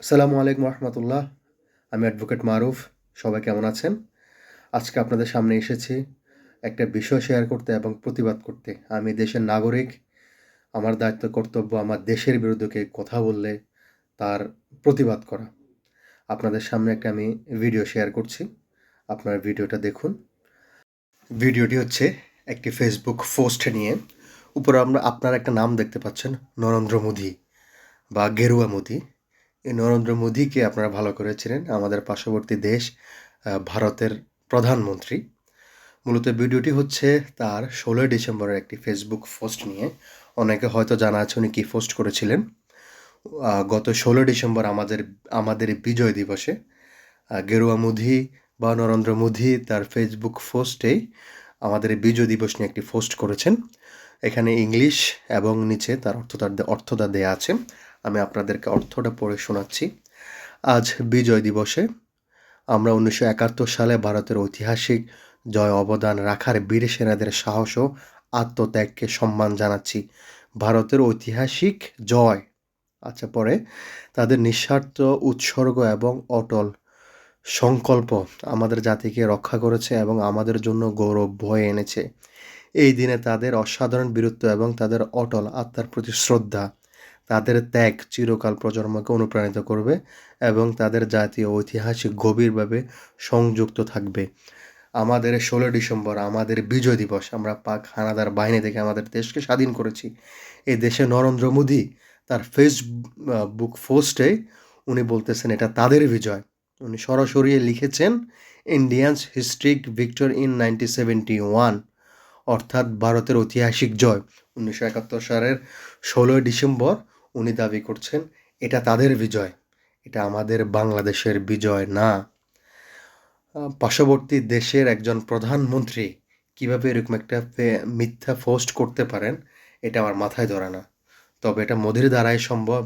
আসসালামু আলাইকুম রহমতুল্লাহ। আমি অ্যাডভোকেট মারুফ। সবাই কেমন আছেন? আজকে আপনাদের সামনে এসেছি একটা বিষয় শেয়ার করতে এবং প্রতিবাদ করতে। আমি দেশের নাগরিক। আমার দায়িত্ব, কর্তব্য আমার দেশের বিরুদ্ধে কথা বললে তার প্রতিবাদ করা। আপনাদের সামনে একটা আমি ভিডিও শেয়ার করছি। আপনার ভিডিওটা দেখুন। ভিডিওটি হচ্ছে একটি ফেসবুক পোস্ট নিয়ে। উপরে আমরা আপনার একটা নাম দেখতে পাচ্ছেন, নরেন্দ্র মোদি বা গেরুয়া মোদি। নরেন্দ্র মোদীকে আপনারা ভালো করেছিলেন, আমাদের পার্শ্ববর্তী দেশ ভারতের প্রধানমন্ত্রী। মূলত ভিডিওটি হচ্ছে তার ষোলোই ডিসেম্বরের একটি ফেসবুক পোস্ট নিয়ে। অনেকে হয়তো জানা আছে উনি কী পোস্ট করেছিলেন। গত ষোলো ডিসেম্বর আমাদের আমাদের বিজয় দিবসে গেরুয়া মোদি বা নরেন্দ্র মোদি তার ফেসবুক পোস্টেই আমাদের বিজয় দিবস নিয়ে একটি পোস্ট করেছেন। এখানে ইংলিশ এবং নিচে তার অর্থটা অর্থটা দেয়া আছে। আমি আপনাদেরকে অর্থটা পড়ে শোনাচ্ছি। আজ বিজয় দিবসে আমরা উনিশশো একাত্তর সালে ভারতের ঐতিহাসিক জয় অবদান রাখার বীর সেনাদের সাহস ও আত্মত্যাগকে সম্মান জানাচ্ছি। ভারতের ঐতিহাসিক জয় আচ্ছা পরে তাদের নিঃস্বার্থ, উৎসর্গ এবং অটল সংকল্প আমাদের জাতিকে রক্ষা করেছে এবং আমাদের জন্য গৌরব বয়ে এনেছে। এই দিনে তাদের অসাধারণ বীরত্ব এবং তাদের অটল আত্মার প্রতি শ্রদ্ধা তাদের ত্যাগ চিরকাল প্রজন্মকে অনুপ্রাণিত করবে এবং তাদের জাতীয় ঐতিহাসিক গভীরভাবে সংযুক্ত থাকবে। আমাদের ষোলো ডিসেম্বর, আমাদের বিজয় দিবস, আমরা পাক হানাদার বাহিনী থেকে আমাদের দেশকে স্বাধীন করেছি। এই দেশে নরেন্দ্র মোদী তার ফেসবুক পোস্টে উনি বলতেছেন, এটা তাদের বিজয়। উনি সরাসরি লিখেছেন Indians historic victor in ninety seventy one অর্থাৎ ভারতের ঐতিহাসিক জয়। উনিশশো একাত্তর সালের ষোলোই ডিসেম্বর উনি দাবি করছেন, এটা তাদের বিজয়, এটা আমাদের বাংলাদেশের বিজয় না। পার্শ্ববর্তী দেশের একজন প্রধানমন্ত্রী কীভাবে এরকম একটা মিথ্যা পোস্ট করতে পারেন, এটা আমার মাথায় ধরে না। তবে এটা মোদির দ্বারাই সম্ভব,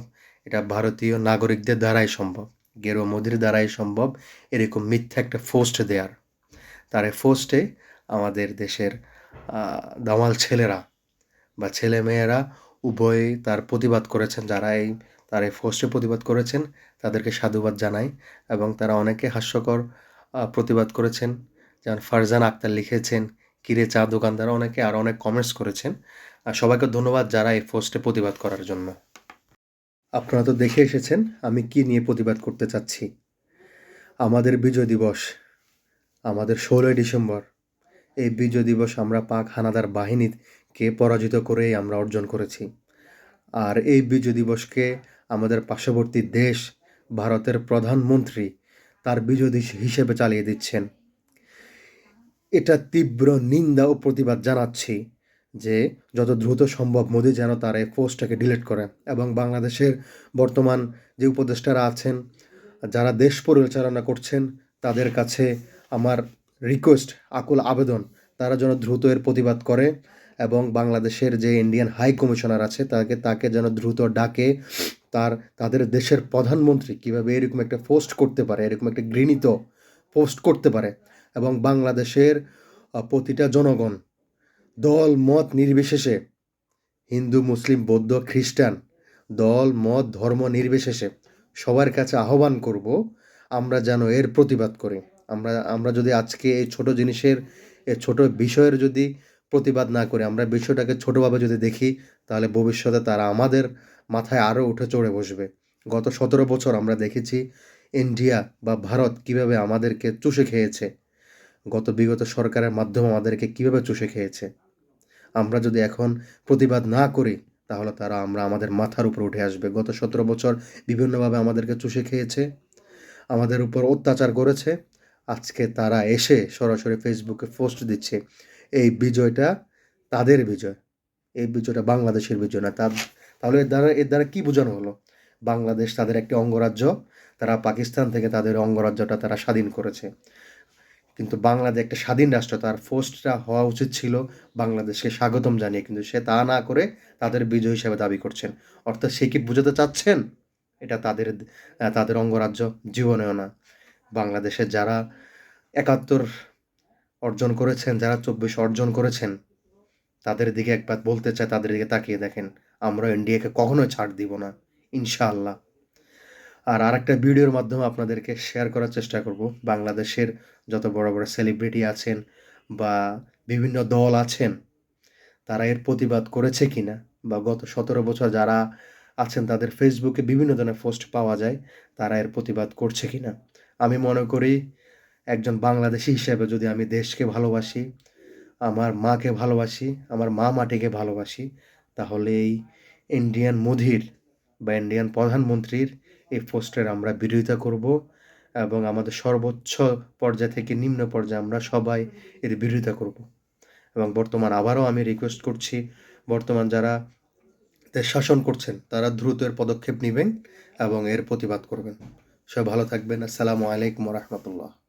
এটা ভারতীয় নাগরিকদের দ্বারাই সম্ভব। গেরো মোদির দ্বারাই সম্ভব এরকম মিথ্যা একটা পোস্ট দেওয়ার তার এই পোস্টে আমাদের দেশের দামাল ছেলেরা বা ছেলে উভয়ই তার প্রতিবাদ করেছেন যারা এই তার এই পোস্টে প্রতিবাদ করেছেন, তাদেরকে সাধুবাদ জানাই এবং তারা অনেকে হাস্যকর প্রতিবাদ করেছেন। যেমন ফারজান আক্তার লিখেছেন কিরে চা দোকানদার? অনেকে আর অনেক কমেন্টস করেছেন। আর সবাইকে ধন্যবাদ যারা এই পোস্টে প্রতিবাদ করার জন্য। আপনারা তো দেখে এসেছেন আমি কি নিয়ে প্রতিবাদ করতে চাচ্ছি। আমাদের বিজয় দিবস, আমাদের ষোলোই ডিসেম্বর, এই বিজয় দিবস আমরা পাক হানাদার বাহিনীকে পরাজিত করেই আমরা অর্জন করেছি। আর এই বিজয় দিবসকে আমাদের পার্শ্ববর্তী দেশ, ভারতের প্রধানমন্ত্রী তার বিজয় হিসেবে চালিয়ে দিচ্ছেন। এটা তীব্র নিন্দা ও প্রতিবাদ জানাচ্ছি যে যত দ্রুত সম্ভব মোদি যেন তার এই পোস্টটাকে ডিলিট করে এবং বাংলাদেশের বর্তমান যে উপদেষ্টারা আছেন, যারা দেশ পরিচালনা করছেন, তাদের কাছে আমার রিকোয়েস্ট আকুল আবেদন, তারা যেন দ্রুত এর প্রতিবাদ করে এবং বাংলাদেশের যে ইন্ডিয়ান হাই কমিশনার আছে, তাকে তাকে যেন দ্রুত ডাকে, তার, তাদের দেশের প্রধানমন্ত্রী কীভাবে এরকম একটা পোস্ট করতে পারে, এরকম একটা ঘৃণিত পোস্ট করতে পারে এবং বাংলাদেশের প্রতিটা জনগণ, দল, মত নির্বিশেষে, হিন্দু, মুসলিম, বৌদ্ধ, খ্রিস্টান, দল, মত, ধর্ম নির্বিশেষে সবার কাছে আহ্বান করব, আমরা যেন এর প্রতিবাদ করি। আমরা আমরা যদি আজকে এই ছোট জিনিসের, এই ছোট বিষয়ের যদি প্রতিবাদ না করে আমরা বিষয়টাকে ছোটোভাবে যদি দেখি, তাহলে ভবিষ্যতে তারা আমাদের মাথায় আরও উঠে চড়ে বসবে। গত সতেরো বছর আমরা দেখেছি ইন্ডিয়া বা ভারত কীভাবে আমাদেরকে চুষে খেয়েছে। গত বিগত সরকারের মাধ্যমে আমাদেরকে কীভাবে চুষে খেয়েছে। আমরা যদি এখন প্রতিবাদ না করি, তাহলে তারা আমরা আমাদের মাথার উপর উঠে আসবে। গত সতেরো বছর বিভিন্নভাবে আমাদেরকে চুষে খেয়েছে, আমাদের উপর অত্যাচার করেছে। আজকে তারা এসে সরাসরি ফেসবুকে পোস্ট দিচ্ছে। এই বিজয়টা তাদের বিজয়। এই বিজয়টা বাংলাদেশের বিজয় না, তার তাহলে এর দ্বারা এর দ্বারা কী বোঝানো হলো? বাংলাদেশ তাদের একটি অঙ্গরাজ্য, তারা পাকিস্তান থেকে তাদের অঙ্গরাজ্যটা তারা স্বাধীন করেছে। কিন্তু বাংলাদেশ একটা স্বাধীন রাষ্ট্র, তার পোস্টটা হওয়া উচিত ছিল বাংলাদেশকে স্বাগতম জানিয়ে, কিন্তু সে তা না করে তাদের বিজয় হিসেবে দাবি করছেন। অর্থাৎ সে কি বোঝাতে চাচ্ছেন? এটা তাদের তাদের অঙ্গরাজ্য, জীবনেও না। বাংলাদেশের যারা একাত্তর অর্জন করেছেন, যারা চব্বিশ অর্জন করেছেন, তাদের দিকে একবার বলতে চাই তাদের দিকে তাকিয়ে দেখেন, আমরা ইন্ডিয়াকে কখনোই ছাড় দিব না, ইনশাআল্লাহ। আর আরেকটা ভিডিওর মাধ্যমে আপনাদেরকে শেয়ার করার চেষ্টা করব, বাংলাদেশের যত বড় বড় সেলিব্রিটি আছেন বা বিভিন্ন দল আছেন, তারা এর প্রতিবাদ করেছে কিনা, বা গত সতেরো বছর যারা আছেন, তাদের ফেসবুকে বিভিন্ন ধরনের পোস্ট পাওয়া যায়, তারা এর প্রতিবাদ করছে কি না আমি মনে করি একজন বাংলাদেশি হিসেবে যদি আমি দেশকে ভালোবাসি, আমার মাকে ভালোবাসি, আমার মা মাটিকে ভালোবাসি, তাহলে এই ইন্ডিয়ান মোদির বা ইন্ডিয়ান প্রধানমন্ত্রীর এই পোস্টের আমরা বিরোধিতা করব এবং আমাদের সর্বোচ্চ পর্যায় থেকে নিম্ন পর্যায়ে আমরা সবাই এর বিরোধিতা করব। এবং বর্তমান আবারও আমি রিকোয়েস্ট করছি, বর্তমান যারা দেশ শাসন করছেন, তারা দ্রুত এর পদক্ষেপ নেবেন এবং এর প্রতিবাদ করবেন। সবাই ভালো থাকবেন। আসসালামু আলাইকুম রহমতুল্লাহ।